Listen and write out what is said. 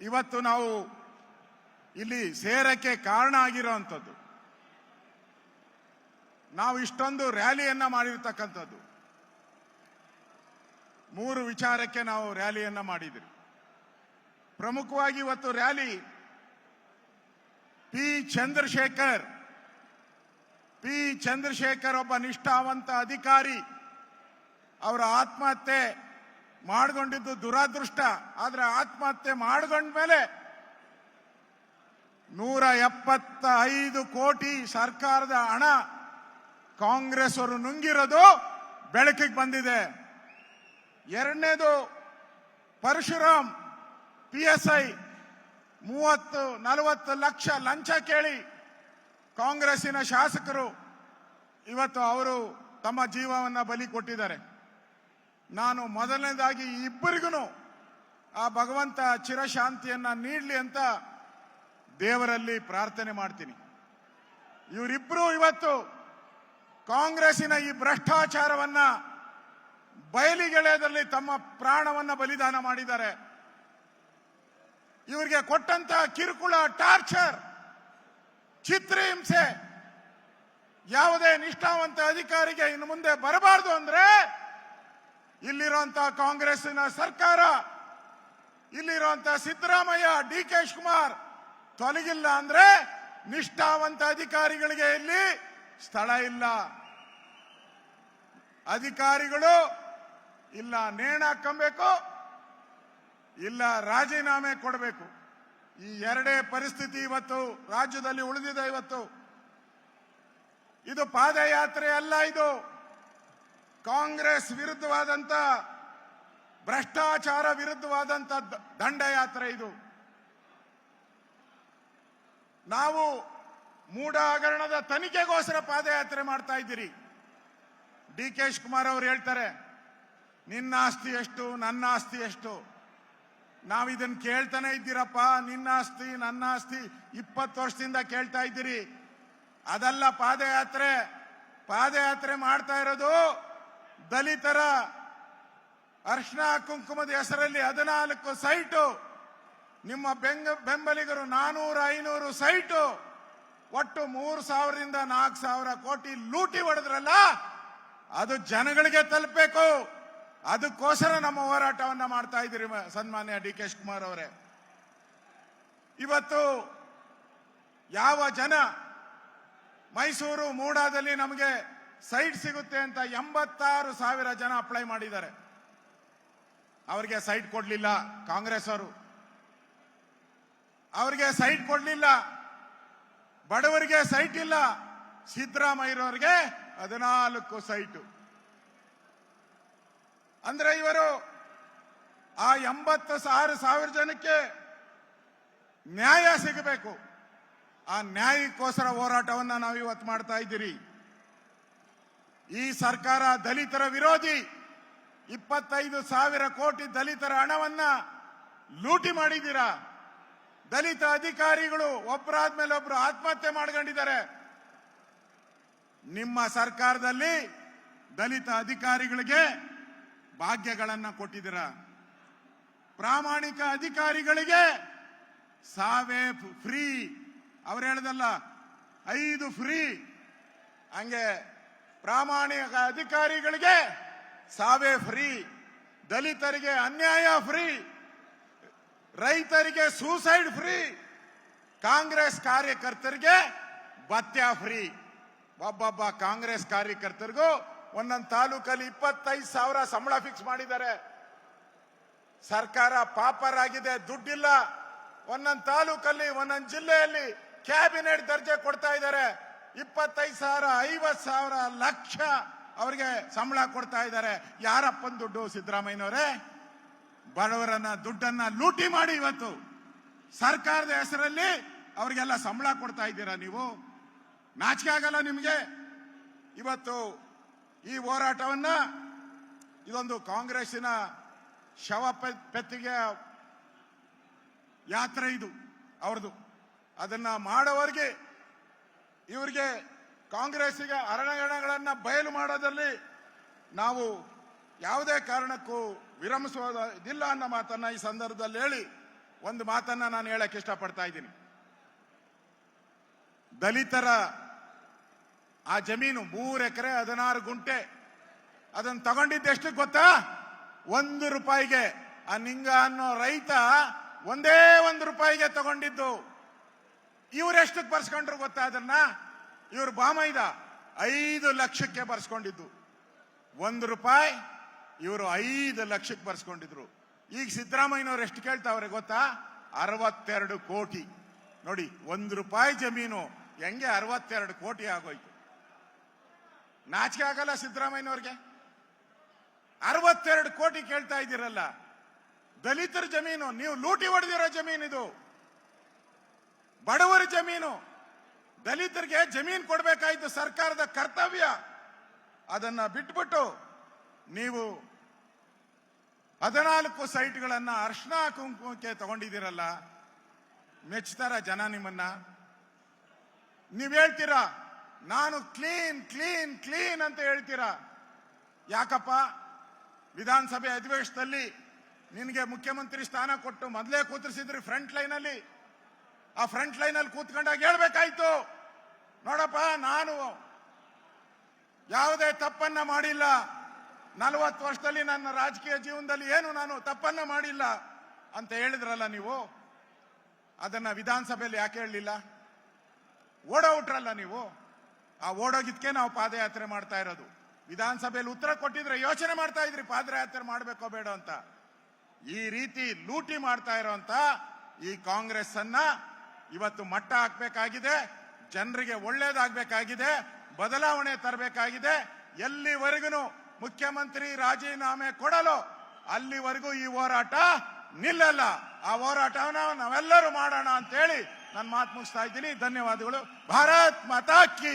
ಇವತ್ತು ನಾವು ಇಲ್ಲಿ ಸೇರಕ್ಕೆ ಕಾರಣ ಆಗಿರುವಂಥದ್ದು ನಾವು ಇಷ್ಟೊಂದು ರ್ಯಾಲಿಯನ್ನ ಮಾಡಿರ್ತಕ್ಕಂಥದ್ದು. ಮೂರು ವಿಚಾರಕ್ಕೆ ನಾವು ರ್ಯಾಲಿಯನ್ನ ಮಾಡಿದ್ರಿ. ಪ್ರಮುಖವಾಗಿ ಇವತ್ತು rally P Chandrashekhar P Chandrashekhar ಒಬ್ಬ ನಿಷ್ಠಾವಂತ ಅಧಿಕಾರಿ, ಅವರ ಆತ್ಮಹತ್ಯೆ ಮಾಡಿಕೊಂಡಿದ್ದು ದುರಾದೃಷ್ಟ. ಆದ್ರೆ ಆತ್ಮಹತ್ಯೆ ಮಾಡಿಕೊಂಡ್ಮೇಲೆ ನೂರ ಎಪ್ಪತ್ತ ಐದು ಕೋಟಿ ಸರ್ಕಾರದ ಹಣ ಕಾಂಗ್ರೆಸ್ ಅವರು ನುಂಗಿರೋದು ಬೆಳಕಿಗೆ ಬಂದಿದೆ. ಎರಡನೇದು ಪರಶುರಾಮ್ ಪಿ ಎಸ್ ಐ ಮೂವತ್ತು ನಲವತ್ತು ಲಕ್ಷ ಲಂಚ ಕೇಳಿ ಕಾಂಗ್ರೆಸ್ಸಿನ ಶಾಸಕರು ಇವತ್ತು ಅವರು ತಮ್ಮ ಜೀವವನ್ನ ಬಲಿ ಕೊಟ್ಟಿದ್ದಾರೆ. ನಾನು ಮೊದಲನೇದಾಗಿ ಇಬ್ಬರಿಗೂ ಆ ಭಗವಂತ ಚಿರಶಾಂತಿಯನ್ನ ನೀಡಲಿ ಅಂತ ದೇವರಲ್ಲಿ ಪ್ರಾರ್ಥನೆ ಮಾಡ್ತೀನಿ. ಇವರಿಬ್ಬರು ಇವತ್ತು ಕಾಂಗ್ರೆಸ್ಸಿನ ಈ ಭ್ರಷ್ಟಾಚಾರವನ್ನ ಬಯಲಿಗೆಳೆಯದಲ್ಲಿ ತಮ್ಮ ಪ್ರಾಣವನ್ನ ಬಲಿದಾನ ಮಾಡಿದ್ದಾರೆ. ಇವರಿಗೆ ಕೊಟ್ಟಂತ ಕಿರುಕುಳ, ಟಾರ್ಚರ್, ಚಿತ್ರಹಿಂಸೆ ಯಾವುದೇ ನಿಷ್ಠಾವಂತ ಅಧಿಕಾರಿಗೆ ಇನ್ನು ಮುಂದೆ ಬರಬಾರದು ಅಂದ್ರೆ ಇಲ್ಲಿರುವಂತ ಕಾಂಗ್ರೆಸ್ಸಿನ ಸರ್ಕಾರ, ಇಲ್ಲಿರುವಂತ ಸಿದ್ದರಾಮಯ್ಯ ಡಿ ಕೆ ಶಿವಕುಮಾರ್ ತೊಲಗಿಲ್ಲ ಅಂದ್ರೆ ನಿಷ್ಠಾವಂತ ಅಧಿಕಾರಿಗಳಿಗೆ ಇಲ್ಲಿ ಸ್ಥಳ ಇಲ್ಲ. ಅಧಿಕಾರಿಗಳು ಇಲ್ಲ ನೇಣ ಹಾಕಬೇಕು ಇಲ್ಲ ರಾಜೀನಾಮೆ ಕೊಡಬೇಕು. ಈ ಎರಡೇ ಪರಿಸ್ಥಿತಿ ಇವತ್ತು ರಾಜ್ಯದಲ್ಲಿ ಉಳಿದಿದೆ ಇವತ್ತು. ಇದು ಪಾದಯಾತ್ರೆ ಅಲ್ಲ ಇದು. ಕಾಂಗ್ರೆಸ್ ವಿರುದ್ಧವಾದಂತ, ಭ್ರಷ್ಟಾಚಾರ ವಿರುದ್ಧವಾದಂತ ದಂಡಯಾತ್ರೆ ಇದು. ನಾವು ಮೂಢ ಹಗರಣದ ತನಿಖೆಗೋಸ್ಕರ ಪಾದಯಾತ್ರೆ ಮಾಡ್ತಾ ಇದ್ದೀರಿ. ಡಿ ಕೆ ಶಿವಕುಮಾರ್ ಅವರು ಹೇಳ್ತಾರೆ, ನಿನ್ನ ಆಸ್ತಿ ಎಷ್ಟು, ನನ್ನ ಆಸ್ತಿ ಎಷ್ಟು? ನಾವು ಇದನ್ನ ಕೇಳ್ತಾನೆ ಇದ್ದೀರಪ್ಪ, ನಿನ್ನ ಆಸ್ತಿ, ನನ್ನ ಆಸ್ತಿ, ಇಪ್ಪತ್ತು ವರ್ಷದಿಂದ ಕೇಳ್ತಾ ಇದ್ದೀರಿ. ಅದಲ್ಲ ಪಾದಯಾತ್ರೆ ಪಾದಯಾತ್ರೆ ಮಾಡ್ತಾ ಇರೋದು ದಲಿತರ ಅರ್ಶನ ಕುಂಕುಮದ ಹೆಸರಲ್ಲಿ ಹದಿನಾಲ್ಕು ಸೈಟು. ನಿಮ್ಮ ಬೆಂಗ, ಬೆಂಬಲಿಗರು ನಾನೂರು, ಐನೂರು ಸೈಟು. ಒಟ್ಟು ಮೂರು ಸಾವಿರದಿಂದ ನಾಲ್ಕು ಸಾವಿರ ಕೋಟಿ ಲೂಟಿ ಹೊಡೆದ್ರಲ್ಲ, ಅದು ಜನಗಳಿಗೆ ತಲುಪಬೇಕು. ಅದಕ್ಕೋಸ್ಕರ ನಮ್ಮ ಹೋರಾಟವನ್ನ ಮಾಡ್ತಾ ಇದ್ದೀರಿ ಸನ್ಮಾನ್ಯ ಡಿ ಕೆ ಶಿವಕುಮಾರ್ ಅವರೇ. ಇವತ್ತು ಯಾವ ಜನ ಮೈಸೂರು, ಮೂಡಾದಲ್ಲಿ ನಮಗೆ ಸೈಟ್ ಸಿಗುತ್ತೆ ಅಂತ ಎಂಬತ್ತಾರು ಸಾವಿರ ಜನ ಅಪ್ಲೈ ಮಾಡಿದ್ದಾರೆ. ಅವರಿಗೆ ಸೈಟ್ ಕೊಡಲಿಲ್ಲ ಕಾಂಗ್ರೆಸ್ ಅವರು. ಅವರಿಗೆ ಸೈಟ್ ಕೊಡಲಿಲ್ಲ. ಬಡವರಿಗೆ ಸೈಟ್ ಇಲ್ಲ. ಸಿದ್ದರಾಮಯ್ಯರವರಿಗೆ ಹದಿನಾಲ್ಕು ಸೈಟು. ಅಂದ್ರೆ ಇವರು ಆ ಎಂಬತ್ತು ಸಾವಿರ ಸಾವಿರ ಜನಕ್ಕೆ ನ್ಯಾಯ ಸಿಗಬೇಕು. ಆ ನ್ಯಾಯಕ್ಕೋಸ್ಕರ ಹೋರಾಟವನ್ನ ನಾವು ಇವತ್ತು ಮಾಡ್ತಾ ಇದ್ದೀರಿ. ಈ ಸರ್ಕಾರ ದಲಿತರ ವಿರೋಧಿ. ಇಪ್ಪತ್ತೈದು ಸಾವಿರ ಕೋಟಿ ದಲಿತರ ಹಣವನ್ನ ಲೂಟಿ ಮಾಡಿದ್ದೀರಾ? ದಲಿತ ಅಧಿಕಾರಿಗಳು ಒಬ್ಬರಾದ್ಮೇಲೆ ಒಬ್ರು ಆತ್ಮಹತ್ಯೆ ಮಾಡ್ಕೊಂಡಿದ್ದಾರೆ. ನಿಮ್ಮ ಸರ್ಕಾರದಲ್ಲಿ ದಲಿತ ಅಧಿಕಾರಿಗಳಿಗೆ ಭಾಗ್ಯಗಳನ್ನ ಕೊಟ್ಟಿದ್ದೀರ? ಪ್ರಾಮಾಣಿಕ ಅಧಿಕಾರಿಗಳಿಗೆ ಸಾವೇ ಫ್ರೀ. ಅವ್ರು ಹೇಳ್ದಲ್ಲ, ಐದು ಫ್ರೀ. ಹಂಗೆ ಪ್ರಾಮಾಣಿಕ ಅಧಿಕಾರಿಗಳಿಗೆ ಸಾವೇ ಫ್ರೀ, ದಲಿತರಿಗೆ ಅನ್ಯಾಯ ಫ್ರೀ, ರೈತರಿಗೆ ಸೂಸೈಡ್ ಫ್ರೀ, ಕಾಂಗ್ರೆಸ್ ಕಾರ್ಯಕರ್ತರಿಗೆ ಭತ್ಯ ಫ್ರೀ. ಒಬ್ಬೊಬ್ಬ ಕಾಂಗ್ರೆಸ್ ಕಾರ್ಯಕರ್ತರಿಗೂ ಒಂದೊಂದು ತಾಲೂಕಲ್ಲಿ ಇಪ್ಪತ್ತೈದು ಸಾವಿರ ಸಂಬಳ ಫಿಕ್ಸ್ ಮಾಡಿದ್ದಾರೆ. ಸರ್ಕಾರ ಪಾಪರ್ ಆಗಿದೆ ದುಡ್ಡಿಲ್ಲ. ಒಂದೊಂದು ತಾಲೂಕಲ್ಲಿ, ಒಂದೊಂದು ಜಿಲ್ಲೆಯಲ್ಲಿ ಕ್ಯಾಬಿನೆಟ್ ದರ್ಜೆ ಕೊಡ್ತಾ ಇದ್ದಾರೆ. ಇಪ್ಪತ್ತೈದು ಸಾವಿರ ಐವತ್ ಸಾವಿರ ಲಕ್ಷ ಅವರಿಗೆ ಸಂಬಳ ಕೊಡ್ತಾ ಇದ್ದಾರೆ. ಯಾರಪ್ಪನ ದುಡ್ಡು ಸಿದ್ದರಾಮಯ್ಯನವರೇ? ಬಡವರನ್ನ, ದುಡ್ಡನ್ನ ಲೂಟಿ ಮಾಡಿ ಇವತ್ತು. ಸರ್ಕಾರದ ಹೆಸರಲ್ಲಿ ಅವರಿಗೆಲ್ಲ ಸಂಬಳ ಕೊಡ್ತಾ ಇದ್ದೀರಾ ನೀವು? ನಾಚಿಕೆ ಆಗಲ್ಲ ನಿಮಗೆ? ಇವತ್ತು ಈ ಹೋರಾಟವನ್ನ ಇದೊಂದು ಕಾಂಗ್ರೆಸ್ಸಿನ ಶವ ಪೆತ್ತಿಗೆ ಯಾತ್ರೆ ಇದು, ಅವ್ರದ್ದು. ಅದನ್ನ ಮಾಡೋವರೆಗೆ ಇವರಿಗೆ ಕಾಂಗ್ರೆಸ್ಸಿಗೆ ಅರಣಗಣಗಳನ್ನು ಬಯಲು ಮಾಡೋದಲ್ಲಿ ನಾವು ಯಾವುದೇ ಕಾರಣಕ್ಕೂ ವಿರಮಿಸುವುದಿಲ್ಲ ಅನ್ನೋ ಮಾತನ್ನ ಈ ಸಂದರ್ಭದಲ್ಲಿ ಹೇಳಿ ಒಂದು ಮಾತನ್ನ ನಾನು ಹೇಳಕ್ ಇಷ್ಟಪಡ್ತಾ ಇದ್ದೀನಿ. ದಲಿತರ ಆ ಜಮೀನು ಮೂರು ಎಕರೆ ಹದಿನಾರು ಗುಂಟೆ ಅದನ್ನು ತಗೊಂಡಿದ್ದೆಷ್ಟು ಗೊತ್ತಾ? ಒಂದು ರೂಪಾಯಿಗೆ. ಆ ನಿಂಗ ಅನ್ನೋ ರೈತ ಒಂದೇ ಒಂದು ರೂಪಾಯಿಗೆ ತಗೊಂಡಿದ್ದು. ಇವ್ರೆಷ್ಟಕ್ಕೆ ಬರ್ಸ್ಕೊಂಡ್ರು ಗೊತ್ತಾ ಅದನ್ನ? ಇವ್ರು ಬಾಮೈದ ಐದು ಲಕ್ಷಕ್ಕೆ ಬರ್ಸ್ಕೊಂಡಿದ್ದು. ಒಂದು ರೂಪಾಯಿ ಇವರು ಐದು ಲಕ್ಷಕ್ಕೆ ಬರ್ಸ್ಕೊಂಡಿದ್ರು. ಈಗ ಸಿದ್ದರಾಮಯ್ಯನವ್ರು ಎಷ್ಟು ಕೇಳ್ತಾವ್ರೆ ಗೊತ್ತಾ? ಅರವತ್ತೆರಡು ಕೋಟಿ. ನೋಡಿ, ಒಂದು ರೂಪಾಯಿ ಜಮೀನು ಹೆಂಗೆ ಅರವತ್ತೆರಡು ಕೋಟಿ ಆಗೋಯ್ತು. ನಾಚಿಕೆ ಆಗಲ್ಲ ಸಿದ್ದರಾಮಯ್ಯನವ್ರಿಗೆ? ಅರವತ್ತೆರಡು ಕೋಟಿ ಕೇಳ್ತಾ ಇದ್ದೀರಲ್ಲ. ದಲಿತರ ಜಮೀನು, ನೀವು ಲೂಟಿ ಹೊಡೆದಿರೋ ಜಮೀನು ಇದು ಬಡವರ ಜಮೀನು. ದಲಿತರಿಗೆ ಜಮೀನು ಕೊಡಬೇಕಾಯಿತು ಸರ್ಕಾರದ ಕರ್ತವ್ಯ. ಅದನ್ನ ಬಿಟ್ಬಿಟ್ಟು ನೀವು ಹದಿನಾಲ್ಕು ಸೈಟ್ಗಳನ್ನ ಅರ್ಶನ ಕುಂಕುಮಕ್ಕೆ ತಗೊಂಡಿದ್ದೀರಲ್ಲ ಮೆಚ್ತಾರ ಜನ ನಿಮ್ಮನ್ನ. ನೀವ್ ಹೇಳ್ತೀರಾ, ನಾನು ಕ್ಲೀನ್ ಕ್ಲೀನ್ ಕ್ಲೀನ್ ಅಂತ ಹೇಳ್ತೀರಾ. ಯಾಕಪ್ಪ, ವಿಧಾನಸಭೆ ಅಧಿವೇಶನದಲ್ಲಿ ನಿನಗೆ ಮುಖ್ಯಮಂತ್ರಿ ಸ್ಥಾನ ಕೊಟ್ಟು ಮೊದಲೇ ಕೂತರಿಸಿದ್ರಿ ಫ್ರಂಟ್ ಲೈನಲ್ಲಿ ಆ ಫ್ರಂಟ್ ಲೈನ್ ಅಲ್ಲಿ ಕೂತ್ಕೊಂಡಾಗ ಹೇಳ್ಬೇಕಾಯ್ತು. ನೋಡಪ್ಪ, ನಾನು ಯಾವುದೇ ತಪ್ಪನ್ನ ಮಾಡಿಲ್ಲ. ನಲವತ್ತು ವರ್ಷದಲ್ಲಿ ನನ್ನ ರಾಜಕೀಯ ಜೀವನದಲ್ಲಿ ಏನು ನಾನು ತಪ್ಪನ್ನ ಮಾಡಿಲ್ಲ ಅಂತ ಹೇಳಿದ್ರಲ್ಲ ನೀವು? ಅದನ್ನ ವಿಧಾನಸಭೆಯಲ್ಲಿ ಯಾಕೆ ಹೇಳಲಿಲ್ಲ? ಓಡೋಟ್ರಲ್ಲ ನೀವು? ಆ ಓಡೋಗಿದ್ಕೆ ನಾವು ಪಾದಯಾತ್ರೆ ಮಾಡ್ತಾ ಇರೋದು. ವಿಧಾನಸಭೆಯಲ್ಲಿ ಉತ್ತರ ಕೊಟ್ಟಿದ್ರೆ ಯೋಚನೆ ಮಾಡ್ತಾ ಇದ್ರಿ, ಪಾದಯಾತ್ರೆ ಮಾಡ್ಬೇಕೋ ಬೇಡ ಅಂತ. ಈ ರೀತಿ ಲೂಟಿ ಮಾಡ್ತಾ ಇರೋಂತ ಈ ಕಾಂಗ್ರೆಸ್ ಅನ್ನ ಇವತ್ತು ಮಟ್ಟ ಹಾಕ್ಬೇಕಾಗಿದೆ, ಜನರಿಗೆ ಒಳ್ಳೇದಾಗಬೇಕಾಗಿದೆ, ಬದಲಾವಣೆ ತರಬೇಕಾಗಿದೆ. ಎಲ್ಲಿವರೆಗೂ ಮುಖ್ಯಮಂತ್ರಿ ರಾಜೀನಾಮೆ ಕೊಡಲು ಅಲ್ಲಿವರೆಗೂ ಈ ಹೋರಾಟ ನಿಲ್ಲಲ್ಲ. ಆ ಹೋರಾಟವನ್ನ ನಾವೆಲ್ಲರೂ ಮಾಡೋಣ ಅಂತ ಹೇಳಿ ನಾನು ಮಾತು ಮುಗಿಸ್ತಾ ಇದ್ದೀನಿ. ಧನ್ಯವಾದಗಳು. ಭಾರತ್ ಮಾತಾ ಕಿ.